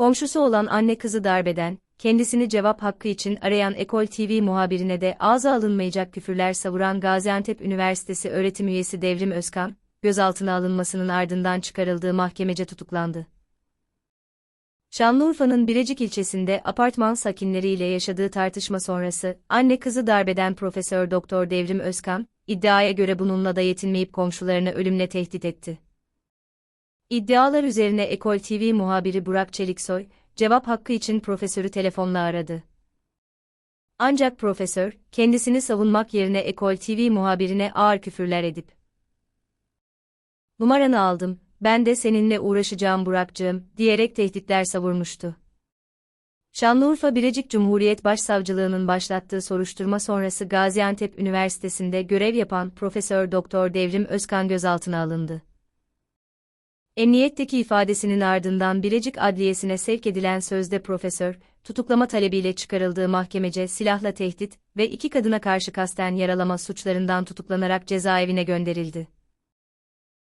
Komşusu olan anne kızı darbeden, kendisini cevap hakkı için arayan Ekol TV muhabirine de ağza alınmayacak küfürler savuran Gaziantep Üniversitesi öğretim üyesi Devrim Özkan, gözaltına alınmasının ardından çıkarıldığı mahkemece tutuklandı. Şanlıurfa'nın Birecik ilçesinde apartman sakinleriyle yaşadığı tartışma sonrası, anne kızı darbeden Profesör Doktor Devrim Özkan, iddiaya göre bununla da yetinmeyip komşularını ölümle tehdit etti. İddialar üzerine Ekol TV muhabiri Burak Çeliksoy, cevap hakkı için profesörü telefonla aradı. Ancak profesör, kendisini savunmak yerine Ekol TV muhabirine ağır küfürler edip, Numaranı aldım, ben de seninle uğraşacağım Burak'cığım, diyerek tehditler savurmuştu. Şanlıurfa Birecik Cumhuriyet Başsavcılığının başlattığı soruşturma sonrası Gaziantep Üniversitesi'nde görev yapan Profesör Doktor Devrim Özkan gözaltına alındı. Emniyetteki ifadesinin ardından Birecik Adliyesi'ne sevk edilen sözde profesör, tutuklama talebiyle çıkarıldığı mahkemece silahla tehdit ve iki kadına karşı kasten yaralama suçlarından tutuklanarak cezaevine gönderildi.